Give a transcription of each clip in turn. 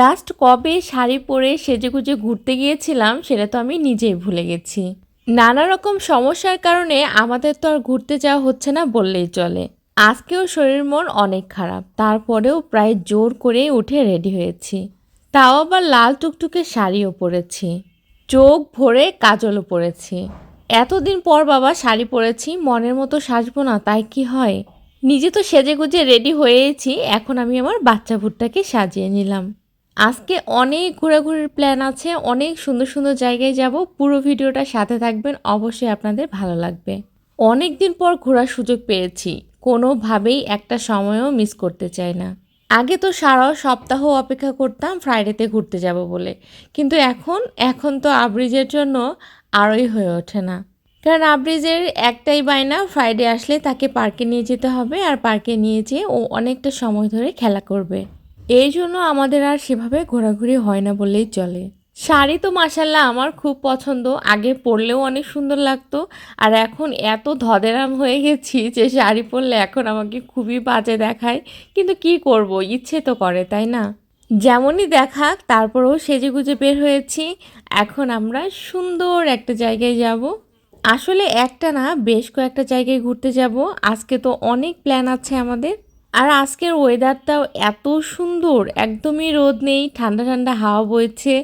Last কবে শাড়ি পরে সেজেগুজে ঘুরতে গিয়েছিলাম, সেটা তো আমি নিজেই ভুলে গেছি। নানা রকম সমস্যার কারণে আমাদের তো আর ঘুরতে যাওয়া হচ্ছে না বললেই চলে। আজকেও শরীর মন অনেক খারাপ, তারপরেও প্রায় জোর করে উঠে রেডি হয়েছি। তাও আবার লাল টুকটুকে শাড়িও পরেছি। চোখ ভরে কাজলও পরেছি। এতদিন পর বাবা শাড়ি পরেছি, মনের মতো সাজবো না, তাই কি হয়? নিজে তো সেজে গুজে রেডি হয়েছি, এখন আমি আমার বাচ্চা ভুট্টাকে সাজিয়ে নিলাম। আজকে অনেক ঘোরাঘুরির প্ল্যান আছে, অনেক সুন্দর সুন্দর জায়গায় যাব। পুরো ভিডিওটা সাথে থাকবেন, অবশ্যই আপনাদের ভালো লাগবে। অনেক দিন পর ঘোরার সুযোগ পেয়েছি, কোনোভাবেই একটা সময়ও মিস করতে চাই না। আগে তো সারা সপ্তাহ অপেক্ষা করতাম ফ্রাইডেতে ঘুরতে যাব বলে, কিন্তু এখন এখন তো আব্রিজের জন্য আরই হয়ে ওঠে না। কারণ আব্রিজের একটাই বায়না ফ্রাইডে আসলে তাকে পার্কে নিয়ে যেতে হবে, আর পার্কে নিয়ে যেয়ে ও অনেকটা সময় ধরে খেলা করবে। এই জন্য আমাদের আর সেভাবে ঘোরাঘুরি হয় না বললেই চলে। শাড়ি তো মাসাল্লাহ আমার খুব পছন্দ। আগে পরলেও অনেক সুন্দর লাগতো। আর এখন এত ধদেরাম হয়ে গেছি যে শাড়ি পরলে এখন আমাকে খুবই বাজে দেখায়। কিন্তু কি করব? ইচ্ছে তো করে, তাই না? যেমনই দেখাক, তারপরেও সেজে গুজে বের হয়েছি। এখন আমরা সুন্দর একটা জায়গায় যাব। আসলে একটা না, বেশ কয়েকটা জায়গায় ঘুরতে যাব। আজকে তো অনেক প্ল্যান আছে আমাদের। আর আজকের ওয়েদারটাও এত সুন্দর, একদমই রোদ নেই, ঠান্ডা ঠান্ডা হাওয়া বইছে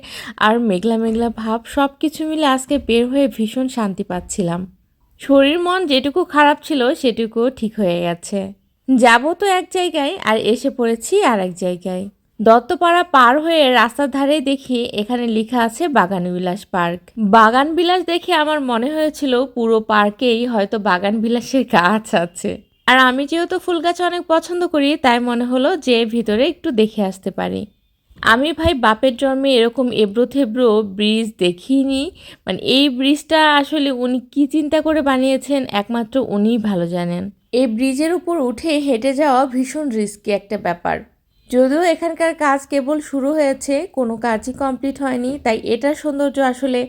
আর মেঘলা মেঘলা ভাব সব কিছু মিলে আজকে বের হয়ে ভীষণ শান্তি পাচ্ছিলাম। শরীর মন যেটুকু খারাপ ছিল সেটুকুও ঠিক হয়ে গেছে। যাব তো এক জায়গায় আর এসে পড়েছি আর এক জায়গায়। দত্তপাড়া পার হয়ে রাস্তার ধারে দেখি এখানে লেখা আছে বাগান বিলাস পার্ক। বাগান বিলাস দেখে আমার মনে হয়েছিল পুরো পার্কেই হয়তো বাগান বিলাসের গাছ আছে। আর আমি যেহেতু ফুল গাছ অনেক পছন্দ করি, তাই মনে হলো যে ভিতরে একটু দেখে আসতে পারি। আমি ভাই বাপের জন্মে এরকম এবড়ো থেবড়ো ব্রিজ দেখিনি। মানে এই ব্রিজটা আসলে উনি কি চিন্তা করে বানিয়েছেন, একমাত্র উনিই ভালো জানেন। এই ব্রিজের উপর উঠে হেঁটে যাওয়া ভীষণ রিস্কি একটা ব্যাপার। যদিও এখানকার কাজ কেবল শুরু হয়েছে, কোনো কাজই কমপ্লিট হয়নি, তাই এটার সৌন্দর্য আসলে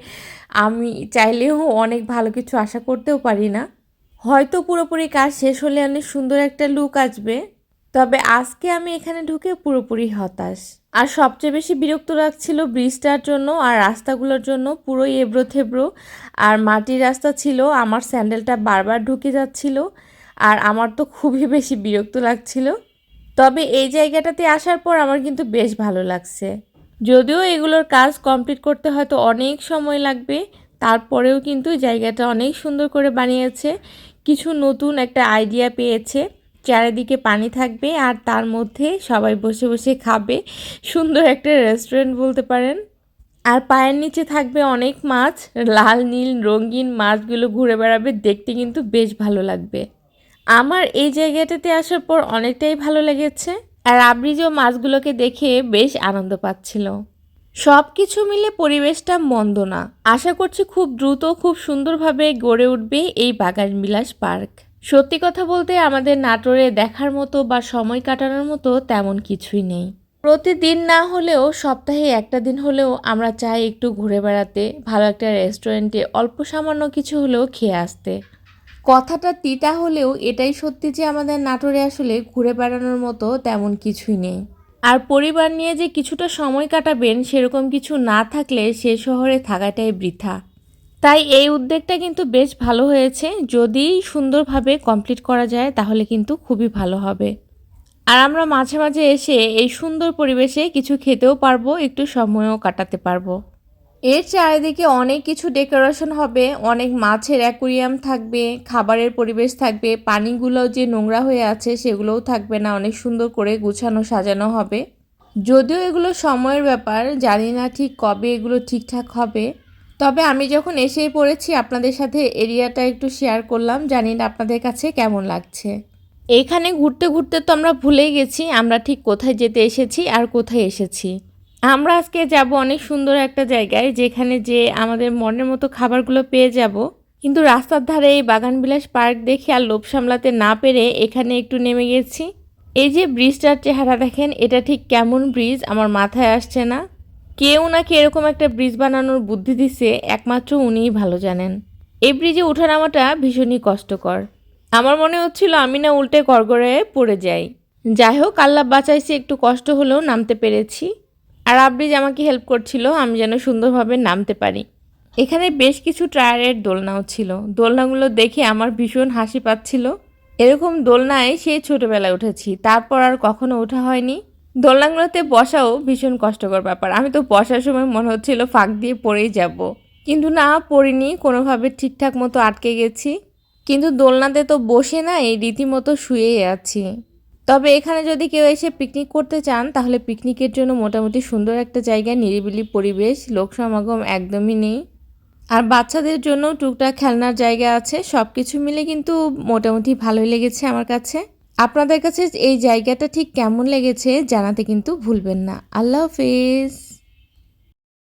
আমি চাইলেও অনেক ভালো কিছু আশা করতেও পারি না। হয়তো পুরোপুরি কাজ শেষ হলে অনেক সুন্দর একটা লুক আসবে। তবে আজকে আমি এখানে ঢুকে পুরোপুরি হতাশ। আর সবচেয়ে বেশি বিরক্ত লাগছিল ব্রিজটার জন্য আর রাস্তাগুলোর জন্য পুরো এবড়ো থেবড়ো। আর মাটির রাস্তা ছিল, আমার স্যান্ডেলটা বারবার ঢুকে যাচ্ছিল আর আমার তো খুবই বেশি বিরক্ত লাগছিল। তবে এই জায়গাটাতে আসার পর আমার কিন্তু বেশ ভালো লাগছে। যদিও এগুলোর কাজ কমপ্লিট করতে হয়তো অনেক সময় লাগবে, তারপরেও কিন্তু জায়গাটা অনেক সুন্দর করে বানিয়েছে। কিছু নতুন একটা আইডিয়া পেয়েছে। চারিদিকে পানি থাকবে আর তার মধ্যে সবাই বসে বসে খাবে। সুন্দর একটা রেস্টুরেন্ট বলতে পারেন। আর পায়ের নিচে থাকবে অনেক মাছ। লাল, নীল, রঙিন মাছগুলো ঘুরে বেড়াবে। দেখতে কিন্তু বেশ ভালো লাগবে। আমার এই জায়গাটাতে আসার পর অনেকটাই ভালো লেগেছে। আর আবৃজও মাছগুলোকে দেখে বেশ আনন্দ পাচ্ছিল। সব কিছু মিলে পরিবেশটা মন্দ না। আশা করছি খুব দ্রুত, খুব সুন্দরভাবে গড়ে উঠবে এই বাগান বিলাস পার্ক। সত্যি কথা বলতে আমাদের নাটোরে দেখার মতো বা সময় কাটানোর মতো তেমন কিছুই নেই। প্রতিদিন না হলেও সপ্তাহে একটা দিন হলেও আমরা চাই একটু ঘুরে বেড়াতে, ভালো একটা রেস্টুরেন্টে, অল্প সামান্য কিছু হলেও খেয়ে আসতে। কথাটা তিতা হলেও এটাই সত্যি যে আমাদের নাটোরে আসলে ঘুরে বেড়ানোর মতো তেমন কিছুই নেই। আর পরিবার নিয়ে যে কিছুটা সময় কাটাবেন, সেরকম কিছু না থাকলে সে শহরে থাকাটাই বৃথা। তাই এই উদ্যোগটা কিন্তু বেশ ভালো হয়েছে। যদি সুন্দরভাবে কমপ্লিট করা যায়, তাহলে কিন্তু খুবই ভালো হবে। আর আমরা মাঝে মাঝে এসে এই সুন্দর পরিবেশে কিছু খেতেও পারব, একটু সময়ও কাটাতে পারব। এর চারিদিকে অনেক কিছু ডেকোরেশন হবে, অনেক মাছের অ্যাকুরিয়াম থাকবে, খাবারের পরিবেশ থাকবে, পানিগুলো যে নোংরা হয়ে আছে সেগুলোও থাকবে না, অনেক সুন্দর করে গুছানো, সাজানো হবে। যদিও এগুলো সময়ের ব্যাপার, জানি না ঠিক কবে এগুলো ঠিকঠাক হবে। তবে আমি যখন এসেই পড়েছি, আপনাদের সাথে এরিয়াটা একটু শেয়ার করলাম, জানি না আপনাদের কাছে কেমন লাগছে। এখানে ঘুরতে ঘুরতে তো আমরা ভুলেই গেছি, আমরা ঠিক কোথায় যেতে এসেছি আর কোথায় এসেছি। আমরা আজকে যাব অনেক সুন্দর একটা জায়গায়, যেখানে যে আমাদের মনের মতো খাবারগুলো পেয়ে যাব। কিন্তু রাস্তার ধারে এই বাগানবিলাস পার্ক দেখে আর লোভ সামলাতে না পেরে এখানে একটু নেমে গেছি। এই যে ব্রিজটার চেহারা দেখেন, এটা ঠিক কেমন ব্রিজ আমার মাথায় আসছে না। কেউ নাকি এরকম একটা ব্রিজ বানানোর বুদ্ধি দিছে, একমাত্র উনিই ভালো জানেন। এই ব্রিজে ওঠানামাটা ভীষণই কষ্টকর। আমার মনে হচ্ছিল আমি না উল্টে গড়গড়ে পড়ে যাই। যাই হোক, আল্লাহ বাঁচাইছি, একটু কষ্ট হলেও নামতে পেরেছি। আর আব্রিজ আমাকে হেল্প করছিল, আমি যেন সুন্দরভাবে নামতে পারি। এখানে বেশ কিছু টায়ারের দোলনাও ছিল। দোলনাগুলো দেখে আমার ভীষণ হাসি পাচ্ছিল। এরকম দোলনায় সেই ছোটোবেলায় উঠেছি। তারপর আর কখনো ওঠা হয়নি। দোলনাগুলোতে বসাও ভীষণ কষ্টকর ব্যাপার। আমি তো বসার সময় মনে হচ্ছিল ফাঁক দিয়ে পড়েই যাব। কিন্তু না, পড়িনি, কোনোভাবে ঠিকঠাক মতো আটকে গেছি। কিন্তু দোলনাতে তো বসে না, এই রীতিমতো শুয়েই আছি। তবে এখানে যদি কেউ এসে পিকনিক করতে চান, তাহলে পিকনিকের জন্য মোটামুটি সুন্দর একটা জায়গা নিরিবিলি পরিবেশ, লোক সমাগম একদমই নেই। আর বাচ্চাদের জন্য টুকটাক খেলনার জায়গা আছে সব কিছু মিলে কিন্তু মোটামুটি ভালোই লেগেছে আমার কাছে। আপনাদের কাছে এই জায়গাটা ঠিক কেমন লেগেছে জানাতে কিন্তু ভুলবেন না। আল্লাহ হাফিজ।